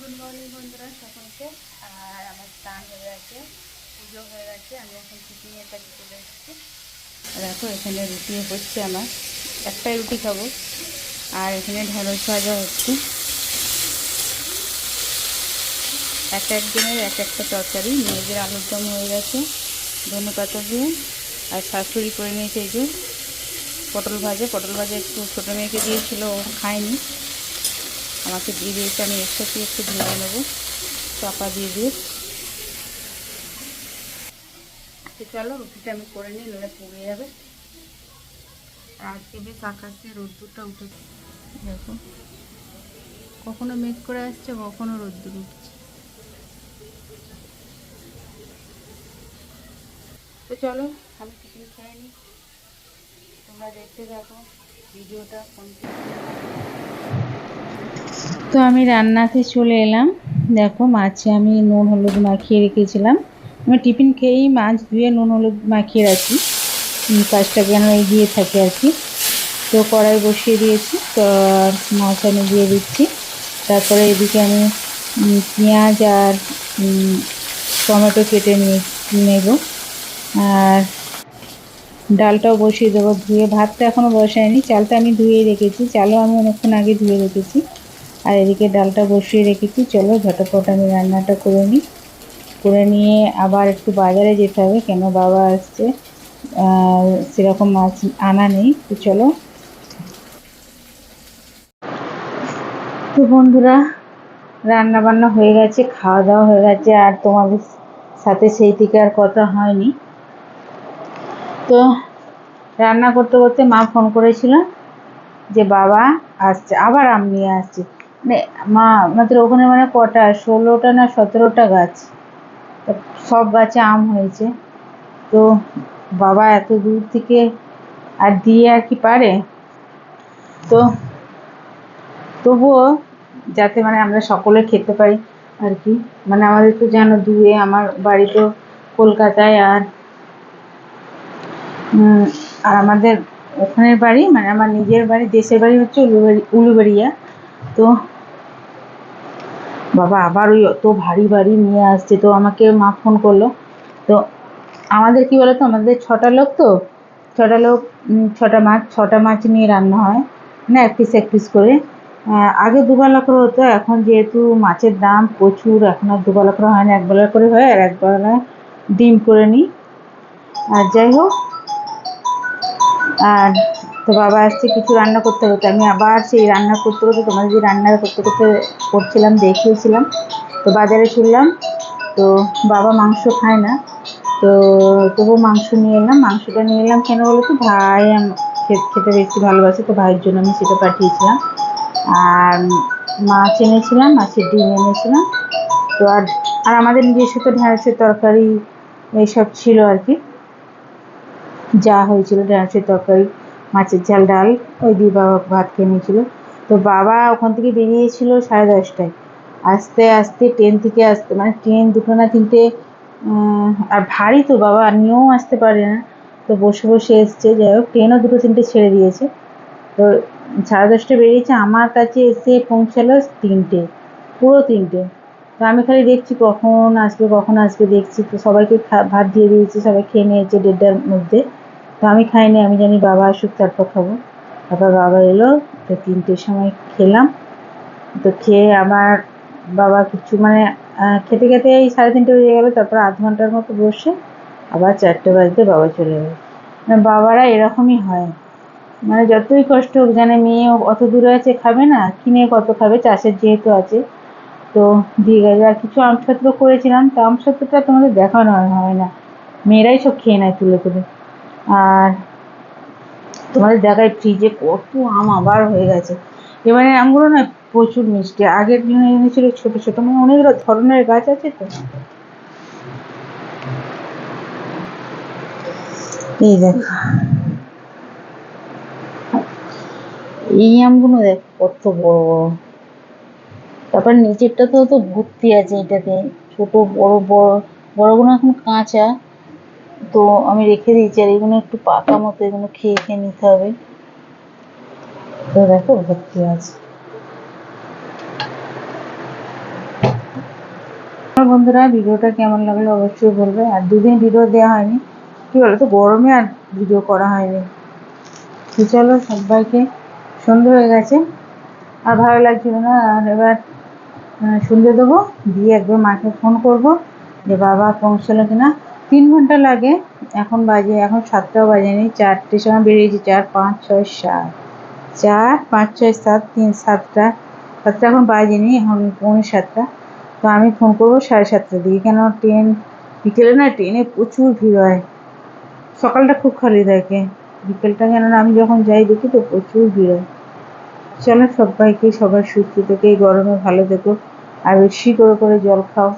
Good morning বন্ধুরা সকলকে। আর আমার স্নান হয়ে গেছে, পুজো হয়ে গেছে, আমি এখন চলে এসেছি। দেখো, এখানে রুটি হচ্ছে আমার। একটাই রুটি খাব। আর এখানে ঢেঁড়স ভাজা হচ্ছে। এক একজনের এক একটা তরকারি। মেয়েদের আলুর দম হয়ে গেছে, ধনে পাতা দিয়ে। আর শাশুড়ি করে নিয়েছে এই যে পটল ভাজা। পটল ভাজা একটু ছোটো মেয়েকে দিয়েছিল, ও খায়নি। আমাকে দিয়ে দিয়েছে, আমি এর সাথে একটু ভেঙে নেব, চাপা দিয়ে দিয়ে। চলো, রুটিটা আমি করে নিই নাহলে পুড়ে যাবে। আজকে বেশ আকাশে রোদ্দুরটা উঠেছে। দেখো, কখনো মেঘ করে আসছে, কখনো রোদ্দুর উঠছে। তো চলো, আমি টিফিন খেয়ে নিই। তোমরা দেখতে থাকো, ভিডিওটা তো আমি রান্নাতে চলে এলাম। দেখো, মাছে আমি নুন, হলুদ মাখিয়ে রেখেছিলাম। আমি টিফিন খেয়েই মাছ ধুয়ে নুন, হলুদ মাখিয়ে রাখি। কাজটা যেন এগিয়ে থাকে আর কি। তো কড়াই বসিয়ে দিয়েছি, তো মাছ আমি দিয়ে দিচ্ছি। তারপরে এদিকে আমি পেঁয়াজ আর টমেটো কেটে নিয়ে, নেব। আর ডালটাও বসিয়ে দেবো। ধুয়ে ভাতটা এখনও বসায়নি। চালটা আমি ধুয়ে রেখেছি। চালও আমি অনেকক্ষণ আগে ধুয়ে রেখেছি। আর এদিকে ডালটা বসিয়ে রেখেছি। চলো ঝটপট আমি রান্নাটা করে নিই। করে নিয়ে আবার একটু বাজারে যেতে হবে, কেন বাবা আসছে। সেরকম মাছ আনা নেই, তো চলো। তো বন্ধুরা রান্না বান্না হয়ে গেছে খাওয়া দাওয়া হয়ে গেছে, আর তোমাদের সাথে সেই থেকে আর কথা হয়নি। তো রান্না করতে করতে মা ফোন করেছিল যে বাবা আসছে, আবার আম নিয়ে আসছে। মা, আমাদের ওখানে মানে কটা? ষোলোটা না সতেরোটা গাছ? সব গাছে আম হয়েছে। তো বাবা এত দূর থেকে আর দিয়ে আর কি পারে? তো তবুও যাতে মানে আমরা সকলে খেতে পাই আর কি। মানে আমাদের তো যেন দূরে আমার বাড়ি তো কলকাতায় আর আর আমাদের ওখানের বাড়ি মানে আমার নিজের বাড়ি, দেশের বাড়ি হচ্ছে উলুবাড়ি, উলুবাড়িয়া। তো বাবা, আবার ওই অত ভারী ভারী নিয়ে আসছে, তো আমাকে মা ফোন করল। তো আমাদের কি বলতো, আমাদের ছটা লোক তো, ছটা লোক ছটা মাছ ছটা মাছ নিয়ে রান্না হয়, না, এক পিস এক পিস করে। আগে দুবেলা করে হতো, এখন যেহেতু মাছের দাম প্রচুর, এখন আর দুবেলা করে হয় না, একবেলা করে হয়, আর একবেলা ডিম করে নিই। আর যাই হোক আর তো বাবা আসছে, কিছু রান্না করতে হবে। আমি আবার সেই রান্না করতে করতে, তোমাদের যে রান্না করতে করতে করছিলাম, দেখিয়েছিলাম। তো বাজারে ছুটলাম তো বাবা মাংস খায় না। তো তবু মাংস নিয়ে এলাম, মাংসটা নিয়ে এলাম। কেন বলো তো? ভাই খেতে বেশি ভালোবাসে, তো ভাইয়ের জন্য আমি সেটা পাঠিয়েছিলাম। আর মাছ এনেছিলাম, মাছের ডিম এনেছিলাম। তো আর আর আমাদের নিজস্ব তো ঢ্যাঁড়সের তরকারি, এইসব ছিল আর কি। যা হয়েছিল ঢ্যাঁড়সের তরকারি, মাছের ঝাল, ডাল, ওই দিয়ে বাবা ভাত খেয়ে নিয়েছিল। তো বাবা ওখান থেকে বেরিয়েছিল সাড়ে দশটায়। আস্তে আস্তে ট্রেন থেকে আসতে মানে ট্রেন দুটো না তিনটে আর ভারী তো বাবা নিয়েও আসতে পারে না। তো বসে বসে এসছে, যাই হোক, ট্রেনও দুটো তিনটে ছেড়ে দিয়েছে। তো সাড়ে দশটায় বেরিয়েছে, আমার কাছে এসে পৌঁছালো তিনটে, পুরো তিনটে। তো আমি খালি দেখছি কখন আসবে কখন আসবে, দেখছি। তো সবাইকে ভাত দিয়ে দিয়েছি, সবাই খেয়ে নিয়েছে দেড়টার মধ্যে। তো আমি খাইনি, আমি জানি বাবা আসুক, তারপর খাব। তারপর বাবা এলো, তো তিনটের সময় খেলাম। তো খেয়ে আমার বাবা কিছু মানে খেতে খেতে এই সাড়ে তিনটে বেজে গেলো, তারপর আধ ঘণ্টার মতো বসে আবার চারটে বাজতে বাবা চলে গেলো মানে বাবারা এরকমই হয়। মানে যতই কষ্ট হোক, জানে মেয়ে অত দূরে আছে, খাবে না, কিনে কত খাবে, চাষের যেহেতু আছে। তো দিয়ে গেছে আর কিছু আমসত্র করেছিলাম, তো আমসত্রটা তোমাদের দেখানো হয়- হয় না। মেয়েরাই সব খেয়ে নেয় তুলে তুলে। আর তোমাদের দেখায় ফ্রিজে কত আম আবার হয়ে গেছে। এবারে আমগুলো না প্রচুর মিষ্টি। আগের দিনে এনেছিল ছোট ছোট মানে অনেক ধরনের গাছ আছে তো। এই দেখো। এই আমগুলো দেখ, কত বড় বড়। তারপর নিচেরটা তো তো ভর্তি আছে এটাতে। ছোট, বড় বড়, বড়গুলো এখন কাঁচা। তো আমি রেখে দিয়েছি আর এগুলো একটু পাকা মতো এগুলো খেয়ে খেয়ে নিতে হবে। তো দেখো ভর্তি আছে। বন্ধুরা ভিডিওটা কেমন লাগল অবশ্যই বলবে। আর দুদিন ভিডিও দেওয়া হয়নি। কী বলো তো গরমে আর ভিডিও করা হয়নি। তো চলো সবাইকে সন্ধে হয়ে গেছে। আর ভালো লাগছিল না আর এবার আহ, সন্ধে দেবো। দিয়ে একবার মাকে ফোন করব যে বাবা পৌঁছলো কিনা। তিন ঘণ্টা লাগে। এখন বাজে, এখন সাতটাও বাজেনি। চারটের সময় বেরিয়েছি, চার, পাঁচ, ছয়, সাত। চার, পাঁচ, ছয়, সাত, তিন, সাতটা। সাতটা এখন বাজেনি, এখন পৌনে সাতটা। তো আমি ফোন করব সাড়ে সাতটার দিকে। কেন ট্রেন বিকেলে না? ট্রেনে প্রচুর ভিড় হয়। সকালটা খুব খালি থাকে। বিকেলটা কেননা আমি যখন যাই দেখি তো প্রচুর ভিড় হয়। চলো সবাইকে, সবার সুস্থ থেকে, গরমে ভালো থেকো। আর বেশি করে করে জল খাও।